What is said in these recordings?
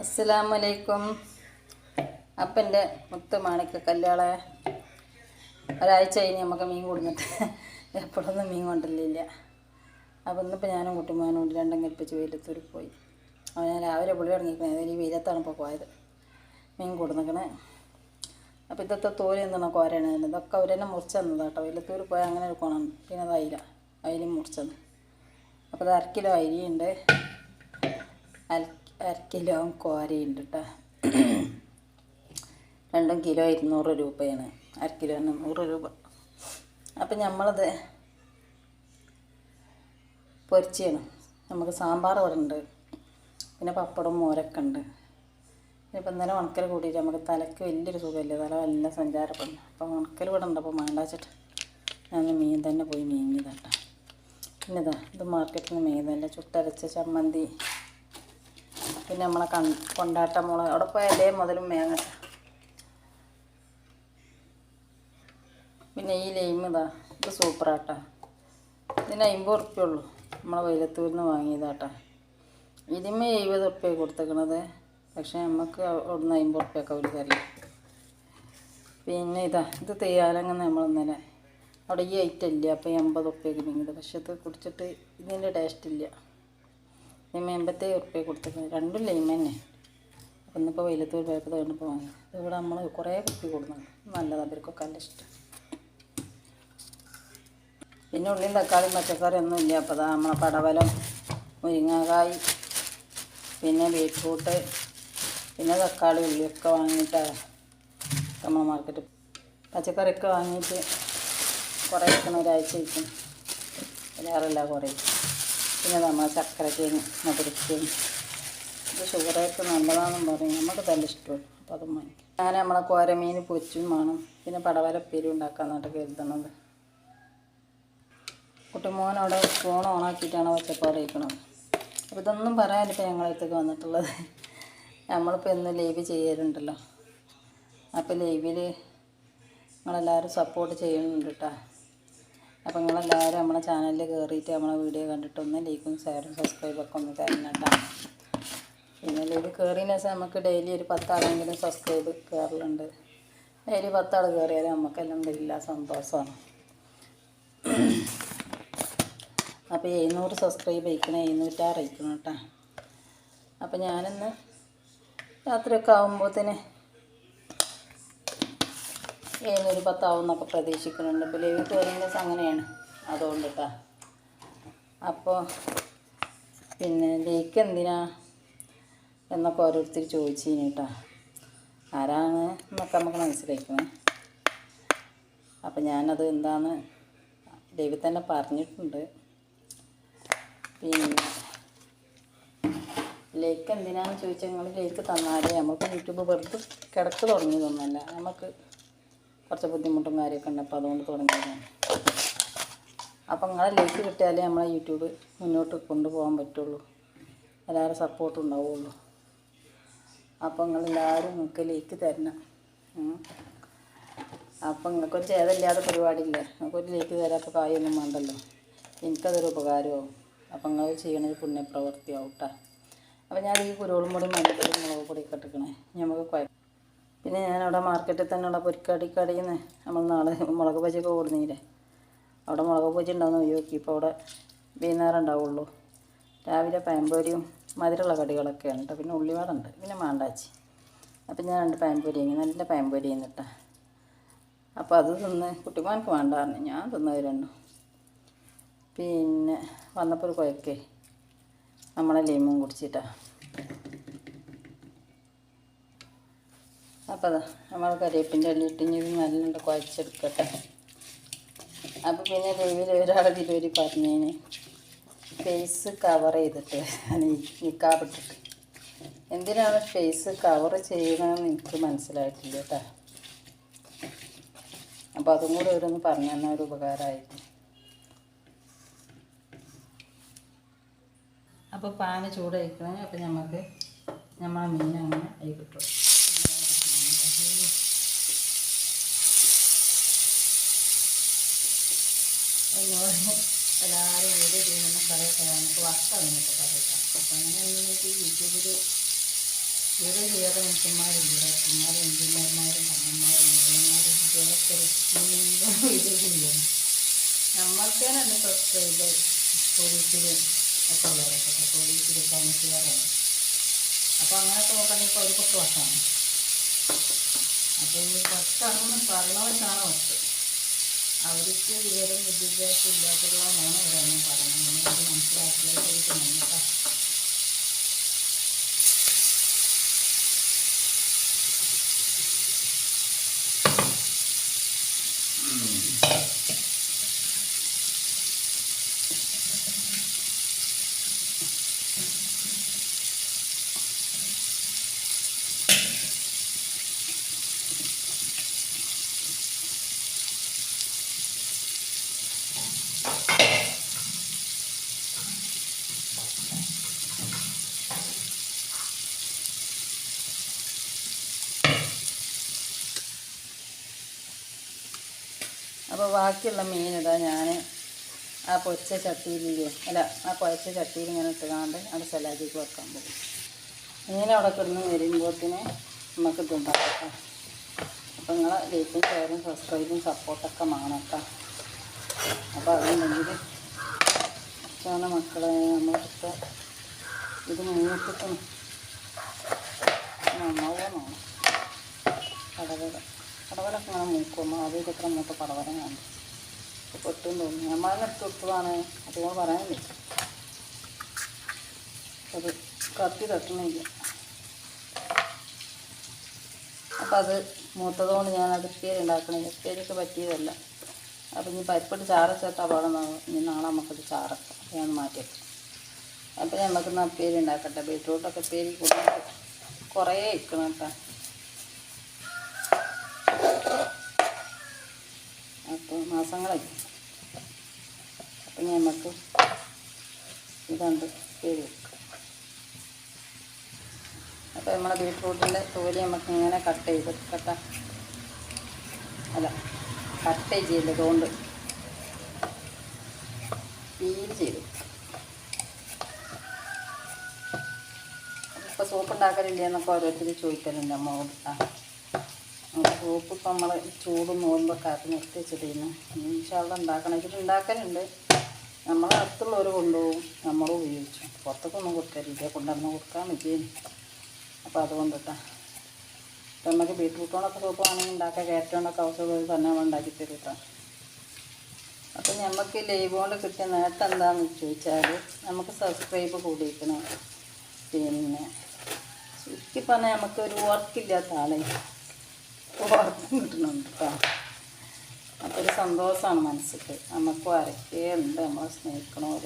അസ്സലാമലൈക്കും. അപ്പം എന്റെ മുത്ത് മാണിക്ക കല്യാളെ ഒരാഴ്ച കഴിഞ്ഞ് നമുക്ക് മീൻ കൊടുത്തിട്ട് എപ്പോഴൊന്നും മീൻ കൊണ്ടല്ലില്ല. അപ്പം ഇന്നിപ്പോൾ ഞാനും കുട്ടിമാനും കൂടി രണ്ടും കൽപ്പിച്ച് വെയിലത്തൂർ പോയി. അപ്പോൾ ഞാൻ രാവിലെ പുളി ഇറങ്ങിക്കുന്നത് ഈ വെയിലത്താണ് ഇപ്പോൾ പോയത്. മീൻ കൊടുന്നിക്കണേ. അപ്പോൾ ഇതൊക്കെ തോൽ എന്താണ് കോരയാണ് ഇതൊക്കെ അവർ തന്നെ മുറിച്ച് തന്നത് കേട്ടോ. വെയിലത്തൂർ പോയാൽ അങ്ങനെ ഒരു കുണം പിന്നെ അത് അയില. മുറിച്ചത്. അപ്പോൾ ഇത് അരക്കിലോ കിലോ അരിയുണ്ട്. അര അര കിലോ കോരയുണ്ട് കേട്ടോ രണ്ടും കിലോ ഇരുന്നൂറ് രൂപയാണ്. അര കിലോ നൂറ് രൂപ. അപ്പം നമ്മളത് പൊരിച്ചാണ്. നമുക്ക് സാമ്പാർ ഇവിടെ ഉണ്ട് പിന്നെ പപ്പടം മോരൊക്കെ ഉണ്ട് ഇപ്പം ഇന്നലെ ഉണക്കൽ കൂടിയിട്ട് നമുക്ക് തലയ്ക്ക് വലിയൊരു സുഖമില്ല. തല നല്ല സഞ്ചാരപ്പെടുന്നു അപ്പം ഉണക്കൽ ഇവിടെ ഉണ്ട് അപ്പോൾ വേണ്ടാച്ചിട്ട് ഞാൻ മീൻ തന്നെ പോയി മീങ്ങിയതാട്ടോ പിന്നെ ഇതാ ഇത് മാർക്കറ്റിൽ നിന്ന് മീൻ തന്നെ. ചുട്ടരച്ച ചമ്മന്തി പിന്നെ നമ്മളെ കൺ കൊണ്ടാട്ട മുളക് അവിടെ പോയ ഇലേ മുതലും മേങ്ങ പിന്നെ ഈ ലൈം ഇതാ ഇത് സൂപ്പറാട്ടാ. ഇതിന് അമ്പത് ഉറുപ്പ്യ ഉള്ളൂ. നമ്മളെ വെയിലത്തൂരിൽ നിന്ന് വാങ്ങിയതാട്ടാ. ഇതിന്മേ എഴുപത് ഉറുപ്പ്യ കൊടുത്തേക്കണത്. പക്ഷേ നമുക്ക് അവിടുന്ന് അമ്പത് ഉറുപ്പ്യൊക്കെ അവർ തരില്ല. പിന്നെ ഇതാ ഇത് തെയ്യാലങ്ങനെ നമ്മൾ ഇന്നലെ. അവിടെ ഈ ഐറ്റം ഇല്ല അപ്പോൾ എൺപത് ഉറുപ്പ്യക്ക് മീങ്ങിയത് പക്ഷെ ഇത് കുടിച്ചിട്ട് ഇതിന്റെ ടേസ്റ്റ് ഇല്ല. ഇതിന് എൺപത്തേഴ് ഉറുപ്പ്യ കൊടുത്തേക്കുന്നത്. രണ്ടും ലൈം തന്നെ ഒന്നിപ്പോൾ വെയിലത്ത് പോയപ്പോൾ കണ്ടപ്പോൾ വാങ്ങി. ഇവിടെ നമ്മൾ കുറേ കുപ്പി കൊടുക്കുന്നുണ്ട്. നല്ലതാണ് അവർക്കൊക്കെ നല്ല ഇഷ്ടം. പിന്നെ ഉള്ളിയും തക്കാളിയും പച്ചക്കറി ഒന്നും ഇല്ല. അപ്പോൾ അതാ നമ്മളെ പടവലം മുരിങ്ങാക്കായി പിന്നെ ബീറ്റ്റൂട്ട് പിന്നെ തക്കാളി ഉള്ളിയൊക്കെ വാങ്ങിയിട്ടാണ് നമ്മൾ മാർക്കറ്റ് പച്ചക്കറിയൊക്കെ വാങ്ങിയിട്ട് കുറേ വെക്കണം ഒരാഴ്ച വയ്ക്കും വേറെല്ല കുറേ പിന്നെ നമ്മൾ ചക്കരക്കേന് മധുരക്കേന് ഇത് ഷുഗറൊക്കെ നല്ലതാണെന്ന് പറയും. നമുക്ക് നല്ല ഇഷ്ടമാണ്. അപ്പോൾ അതും വാങ്ങിക്കും. ഞാൻ നമ്മളെ കോരമീൻ പൊരിച്ചും വേണം. പിന്നെ പടവലപ്പേരി ഉണ്ടാക്കാന്നായിട്ട് കരുതണത്. കുട്ടിമോൻ അവിടെ ഫോൺ ഓണാക്കിയിട്ടാണ് ഒച്ചപ്പാട് കഴിക്കണത് അപ്പോൾ ഇതൊന്നും പറയാനിപ്പോൾ ഞങ്ങളടുത്തേക്ക് വന്നിട്ടുള്ളത്. നമ്മളിപ്പോൾ ഇന്ന് ലൈവ് ചെയ്യലുണ്ടല്ലോ. അപ്പോൾ ലൈവിൽ നിങ്ങളെല്ലാവരും സപ്പോർട്ട് ചെയ്യുന്നുണ്ട് കേട്ടോ അപ്പോൾ നിങ്ങളെല്ലാവരും നമ്മളെ ചാനലിൽ കയറിയിട്ട് നമ്മളെ വീഡിയോ കണ്ടിട്ട് ഒന്ന് ലൈക്കും ഷെയറും സബ്സ്ക്രൈബൊക്കെ ഒന്ന് തരണം കേട്ടോ. പിന്നെ ഇത് കയറിയതിന് ശേഷം നമുക്ക് ഡെയിലി ഒരു പത്താളെങ്കിലും സബ്സ്ക്രൈബ് കയറലുണ്ട് ഡെയിലി പത്താൾ കയറിയാലും നമുക്കെല്ലാം വലിയ സന്തോഷമാണ് അപ്പോൾ എഴുന്നൂറ് സബ്സ്ക്രൈബ് അയക്കണം എഴുന്നൂറ്റാറ് അയക്കണം കേട്ടോ. അപ്പോൾ ഞാനിന്ന് രാത്രിയൊക്കെ ആകുമ്പോഴത്തേന് എഴുന്നൂറ് പത്താവും എന്നൊക്കെ പ്രതീക്ഷിക്കുന്നുണ്ട് ഇപ്പോൾ ലൈവ് കയറിയത് അങ്ങനെയാണ്. അതുകൊണ്ട് കേട്ടോ അപ്പോൾ പിന്നെ ലേക്ക് എന്തിനാ എന്നൊക്കെ ഓരോരുത്തർ ചോദിച്ചിന് കേട്ടോ ആരാണ് എന്നൊക്കെ നമുക്ക് മനസ്സിലാക്കണേ അപ്പം ഞാനത് എന്താന്ന് ദൈവം തന്നെ പറഞ്ഞിട്ടുണ്ട്. പിന്നെ ലേക്ക് എന്തിനാന്ന് ചോദിച്ചാൽ നിങ്ങൾ ലേക്ക് തന്നാലേ നമുക്ക് യൂട്യൂബ് വെറുതെ കിടക്ക് തുടങ്ങിയതൊന്നുമല്ല നമുക്ക് കുറച്ച് ബുദ്ധിമുട്ടും കാര്യമൊക്കെ ഉണ്ട് അപ്പോൾ അതുകൊണ്ട് തുടങ്ങിയതാണ്. അപ്പം നിങ്ങളെ ലൈക്ക് കിട്ടിയാലേ നമ്മളെ യൂട്യൂബ് മുന്നോട്ട് കൊണ്ടുപോകാൻ പറ്റുള്ളൂ. എല്ലാവരും സപ്പോർട്ട് ഉണ്ടാവുള്ളൂ. അപ്പോൾ നിങ്ങളെല്ലാവരും നിങ്ങൾക്ക് ലൈക്ക് തരണം. ഉം. അപ്പം നിങ്ങൾക്കൊരു ചേതല്ലാതെ പരിപാടിയില്ല? നിങ്ങൾക്കൊരു ലൈക്ക് തരാത്ത കായൊന്നും വേണ്ടല്ലോ. എനിക്കതൊരു ഉപകാരമാവും. അപ്പം നിങ്ങൾ ചെയ്യണത് പുണ്യപ്രവൃത്തിയാവും കേട്ടോ അപ്പം ഞാൻ ഈ കുരുവളും പൊടി മഞ്ഞപ്പൊടി മുളക് പൊടി ഒക്കെ ഇട്ടിക്കണേ നമുക്ക് കുഴ പിന്നെ ഞാനവിടെ മാർക്കറ്റിൽ തന്നെയുള്ള പൊരിക്കടി കടയിൽ നിന്ന് നമ്മൾ നാളെ മുളക് ബജിയൊക്കെ കൊടുന്നില്ലേ അവിടെ മുളക് ബജി ഉണ്ടാവുന്ന നോക്കി ഇപ്പോൾ അവിടെ വൈകുന്നേരം ഉണ്ടാവുള്ളൂ. രാവിലെ പഴംപൊരിയും മധുരമുള്ള കടികളൊക്കെയാണ് കേട്ടോ പിന്നെ ഉള്ളിവാടുണ്ട്. പിന്നെ മാണ്ടാച്ചി അപ്പം ഞാൻ രണ്ട് വാങ്ങി നല്ല പഴംപൊരി എന്നിട്ടാ അപ്പോൾ അത് തിന്ന് കുട്ടിമാർക്ക് വേണ്ടായിരുന്നു ഞാൻ തിന്നത് പിന്നെ വന്നപ്പോൾ ഒരു കുഴക്കേ നമ്മളെ ലീമും കുടിച്ചിട്ടാ. അപ്പോൾ അതാ നമ്മൾ കരിവേപ്പിന്റെ അള്ളി ഇട്ടിഞ്ഞ് ഇത് നല്ലുണ്ട് കുഴച്ചെടുക്കട്ടെ. അപ്പോൾ പിന്നെ ലൈവിൽ ഒരാൾ തിരുവരി പറഞ്ഞേന്. ഫേസ് കവർ ചെയ്തിട്ട് നിൽക്കാപ്പെട്ടിട്ട് എന്തിനാണ് ഫേസ് കവർ ചെയ്യണമെന്ന് എനിക്ക് മനസ്സിലായിട്ടില്ല കേട്ടോ. അപ്പോൾ അതും കൂടെ ഇവരൊന്ന് പറഞ്ഞു തന്നാൽ ഒരു ഉപകാരമായിരുന്നു അപ്പോൾ പാന് ചൂടായിക്കണേ അപ്പോൾ നമുക്ക് നമ്മളെ മീൻ അങ്ങനെ ആയി എല്ലാവരും വീഡിയോ ചെയ്യുന്ന പറയട്ടെ നമുക്ക് വസ്ത്രം എന്നൊക്കെ പറയട്ടെ. അപ്പം അങ്ങനെ നിങ്ങൾക്ക് യൂട്യൂബിൽ വീഡിയോ വേറെ മനുഷ്യന്മാരുണ്ട് ഡോക്ടർമാരും എഞ്ചിനീയർമാരും കണ്ണന്മാരും മുഴുവന്മാരും കുട്ടികളൊക്കെ ഇത് ചെയ്യണം നമ്മൾക്കേനല്ല സബ്സ്ക്രൈബ് പോലീസിൽ ഒക്കെ ഉള്ളവരൊക്കെ പോലീസിൽ കൗൺസിലറാണ് അപ്പോൾ അങ്ങനെയൊക്കെ നോക്കുകയാണെങ്കിൽ ഇപ്പോൾ അവർക്കൊക്കെ വട്ടാണ് അപ്പോൾ ഈ പത്താണെന്ന് പറയണവർക്കാണ് വട്ട് അവർക്ക് വിവരം വിദ്യാഭ്യാസം ഇല്ലാത്തതുകൊണ്ടാണ് അവരങ്ങനെ പറഞ്ഞു അത് മനസ്സിലാക്കിയാൽ ശരിക്കും കേട്ടോ. ബാക്കിയുള്ള മീനിടാ ഞാൻ ആ പൊച്ച ചട്ടിയിലില്ലേ അല്ല ആ കുഴച്ച ചട്ടിയിൽ ഇങ്ങനെ ഇട്ടുകാണ്ട് അവിടെ സലാദിക്ക് വെക്കാൻ പോകും. മീൻ അവിടെ കിടന്ന് വരുമ്പോഴത്തേന് നമുക്ക് ഇതുണ്ടാക്കാം അപ്പം നിങ്ങളെ ലൈക്കും ഷെയറും സബ്സ്ക്രൈബും സപ്പോർട്ടൊക്കെ മാണക്കാം അപ്പോൾ അതുണ്ടെങ്കിൽ ഇതാണ് മക്കളെ നമ്മളിപ്പോൾ ഇത് മൂത്തിട്ടും നന്നാവുമെന്നാണ് കടവല കടവലൊക്കെ ഇങ്ങനെ മൂക്കുന്നു അത് ഇതൊക്കെ മൂത്ത കാണും പൊട്ടും തോന്നി നമ്മളെ എടുത്ത് കൊടുത്തതാണ് അതുകൊണ്ട് പറയാൻ പറ്റും അത് കത്തി തട്ടണില്ല അപ്പം അത് മൂത്തതുകൊണ്ട് ഞാൻ അത് ഉപ്പേരി ഉണ്ടാക്കണില്ല. ഉപ്പേരിക്ക് പറ്റിയതല്ല. അപ്പം ഇനി പരിപ്പിട്ട് ചാറ് ചേർത്താൽ പാടുന്നതാണ് ഇനി നാളെ നമുക്കത് ചാറക്കാം ഞാൻ മാറ്റിയേക്കും അപ്പം നമുക്ക് എന്നാൽ ഉപ്പേരി ഉണ്ടാക്കട്ടെ. ബീട്രൂട്ടൊക്കെ ഉപ്പേരി കൂടുതൽ കുറേ ഇരിക്കണം കേട്ടോ. മാസങ്ങളായി. അപ്പം നമുക്ക് ഇതുണ്ട് ഉപ്പേരി വെക്കും അപ്പോൾ നമ്മളെ ബീട്രൂട്ടിന്റെ തോലി നമുക്ക് ഇങ്ങനെ കട്ട് ചെയ്ത് കട്ട അല്ല കട്ട് ചെയ്യില്ല കൊണ്ട് പീൽ ചെയ്തു ഇപ്പോൾ സോപ്പ് ഉണ്ടാക്കലില്ല എന്നൊക്കെ ഓരോരുത്തർ ചോദിക്കലുണ്ട് അമ്മ. ആ സോപ്പ് ഇപ്പം നമ്മൾ ചൂട് നോക്കുമ്പോൾ ആക്കി നിർത്തി വെച്ചിട്ടിരുന്നു. ഇൻഷാള്ള ഉണ്ടാക്കണം ഇതിൽ ഉണ്ടാക്കലുണ്ട് നമ്മളെ അടുത്തുള്ളവർ കൊണ്ടുപോകും. നമ്മളും ഉപയോഗിച്ചു പുറത്തേക്കൊന്നും ഇതേ കൊണ്ടുവന്ന് കൊടുക്കാൻ പറ്റിയത് അപ്പോൾ അതുകൊണ്ടിട്ടാണ് ഇപ്പം നമുക്ക് ബീട്രൂട്ടോണൊക്കെ സൂപ്പ് വേണമെങ്കിൽ ഉണ്ടാക്കാം അവസരം ആവശ്യമുള്ളത് തന്നെ ഉണ്ടാക്കി തരും അപ്പം നമുക്ക് ലൈവ് കൊണ്ട് കിട്ടിയ നേട്ടം എന്താണെന്ന് ചോദിച്ചാൽ നമുക്ക് സബ്സ്ക്രൈബ് കൂടിയിരിക്കണം. പിന്നെ ശരിക്കും പറഞ്ഞാൽ നമുക്ക് ഒരു വർക്കില്ലാത്ത ആളെ. വർക്കും കിട്ടുന്നുണ്ട്. കേട്ടോ സന്തോഷമാണ് മനസ്സിൽ നമുക്ക് ആരൊക്കെ ഉണ്ട് നമ്മളെ സ്നേഹിക്കണവർ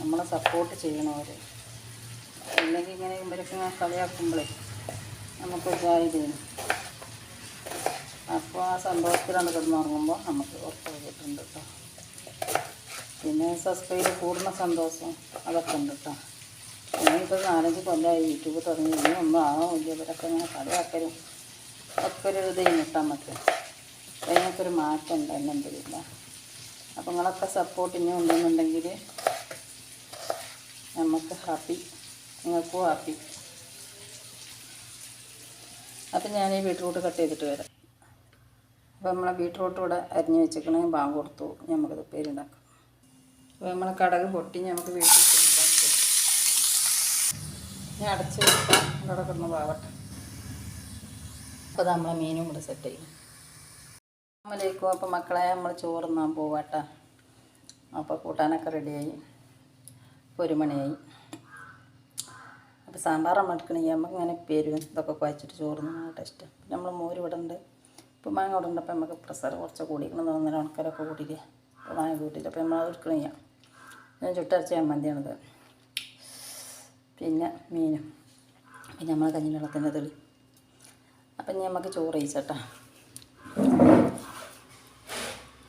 നമ്മളെ സപ്പോർട്ട് ചെയ്യണവർ അല്ലെങ്കിൽ ഇങ്ങനെ ഇവരൊക്കെ ഇങ്ങനെ കളിയാക്കുമ്പോഴേ നമുക്ക് ഇതായിരുന്നു അപ്പോൾ ആ സന്തോഷത്തിലാണ് കിടന്നുറങ്ങുമ്പോൾ നമുക്ക് ഉറപ്പ് കേട്ടോ പിന്നെ സബ്സ്ക്രൈബ് കൂടുന്ന സന്തോഷം അതൊക്കെ ഉണ്ട് കേട്ടോ. ഞാനിപ്പോൾ നാലഞ്ച് കൊല്ലമായി യൂട്യൂബ് തുടങ്ങി ഇനി ഒന്നും ആവില്ല. ഇവരൊക്കെ ഇങ്ങനെ കളിയാക്കലും ഒക്കെ ഒരു ഇത് കഴിഞ്ഞിട്ട് നമുക്ക് അതിനൊക്കെ ഒരു മാറ്റം ഉണ്ട് എന്നെന്തില്ല അപ്പം നിങ്ങളൊക്കെ സപ്പോർട്ട് ഇനി ഉണ്ടെന്നുണ്ടെങ്കിൽ നമുക്ക് ഹാപ്പി നിങ്ങൾക്കും ഹാപ്പി അപ്പം ഞാൻ ഈ ബീട്രൂട്ട് കട്ട് ചെയ്തിട്ട് വരാം. അപ്പോൾ നമ്മളെ ബീട്രൂട്ട് ഇവിടെ അരിഞ്ഞ് വെച്ചേക്കണ ബാങ്ക് കൊടുത്തു നമുക്കത് പേരുണ്ടാക്കാം അപ്പോൾ നമ്മളെ കടക് പൊട്ടി നമുക്ക് വീട്ടിൽ ഞാൻ അടച്ച് വെക്കാം. ഇവിടെ പാവട്ടെ അപ്പോൾ നമ്മൾ മീനും കൂടെ സെറ്റ് ചെയ്യും. അമ്മലേക്കും അപ്പോൾ മക്കളെ നമ്മൾ ചോറുന്നാൻ പോവാട്ട. അപ്പോൾ കൂട്ടാനൊക്കെ റെഡിയായി ഒരു മണിയായി. അപ്പോൾ സാമ്പാർ നമ്മൾ നമുക്ക് ഇങ്ങനെ പേരും ഇതൊക്കെ കുഴച്ചിട്ട് ചോറ് ടേസ്റ്റ് പിന്നെ നമ്മൾ മോര് ഇവിടെ ഉണ്ട്. ഇപ്പോൾ മാങ്ങ ഇവിടെ ഉണ്ട്. അപ്പോൾ നമുക്ക് പ്രഷർ കുറച്ച് കൂടിക്കണം പറഞ്ഞാൽ ഉണക്കലൊക്കെ കൂടിയില്ലേ. അപ്പോൾ മാങ്ങ കൂട്ടിയിട്ട് അപ്പോൾ നമ്മൾ അത് എടുക്കണമെങ്കിൽ ഞാൻ ചുട്ടരച്ച ചമ്മന്തിയാണിത്. പിന്നെ മീനും. പിന്നെ നമ്മൾ കഞ്ഞിവെള്ളത്തിന്റെ തെളി. അപ്പം ഇനി നമുക്ക് ചോറ് കഴിച്ചട്ടാ.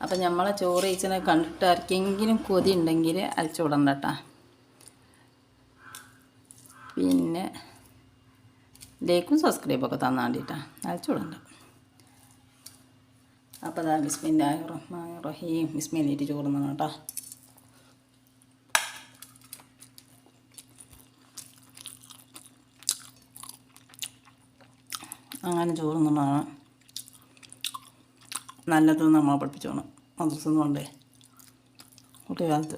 അപ്പം നമ്മളെ ചോറ് കഴിച്ചതിനെ കണ്ടിട്ട് ആർക്കെങ്കിലും കൊതി ഉണ്ടെങ്കിൽ അരച്ചു വിടണ്ട കേട്ടാ പിന്നെ ലൈക്കും സബ്സ്ക്രൈബൊക്കെ തന്നാണ്ടിട്ടാ അരച്ചു വിടണ്ട. അപ്പോൾ അതാ ബിസ്മിന്റെ റഹ്മാൻ റഹീം. ബിസ്മിന്നിട്ട് ചോറ് തന്നെ കേട്ടോ. അങ്ങനെ ചോറ് നിന്നാണ് നല്ലതെന്ന് നമ്മൾ പഠിപ്പിച്ചോണം മദ്രസന്ന് കൊണ്ടേ കുട്ടിക്കാലത്ത്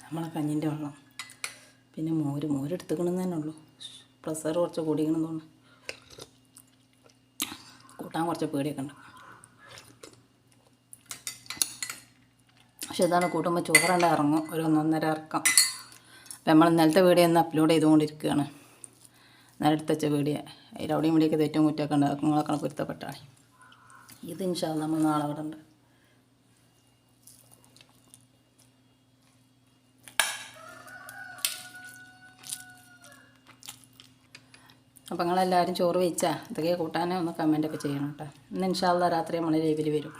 നമ്മളെ കഞ്ഞിന്റെ വെള്ളം. പിന്നെ മോര് മോര് എടുത്തുക്കണമെന്ന് തന്നെ ഉള്ളൂ. പ്രഷർ കുറച്ച് കൂടിക്കണം തോന്നുന്നു കൂട്ടാൻ കുറച്ച് പേടിയൊക്കെ ഉണ്ട്. പക്ഷെ ഇതാണ് കൂട്ടുമ്പോൾ ചോറണ്ട ഇറങ്ങും. ഒരു ഒന്നൊന്നര ഇറക്കം. അപ്പം നമ്മൾ ഇന്നലത്തെ വീഡിയോ ഒന്ന് അപ്ലോഡ് ചെയ്തുകൊണ്ടിരിക്കുകയാണ്. ഇന്നലെ എടുത്ത് വെച്ച വീഡിയോ. അതിൽ അവിടെയും ഇവിടെയൊക്കെ തെറ്റും കുറ്റമൊക്കെ ഉണ്ട് അതൊക്കെ നിങ്ങളൊക്കെ പൊരുത്തപ്പെട്ടാണ് ഇത് ഇൻഷാ അള്ളാ നമ്മൾ നാളെ അവിടെ ഉണ്ട്. അപ്പോൾ നിങ്ങളെല്ലാവരും ചോറ് വെച്ചാൽ ഇതൊക്കെ കൂട്ടാനോ ഒന്ന് കമന്റൊക്കെ ചെയ്യണം കേട്ടോ ഇന്ന് ഇൻഷാല്ല രാത്രി നമ്മൾ ലൈവിൽ വരും.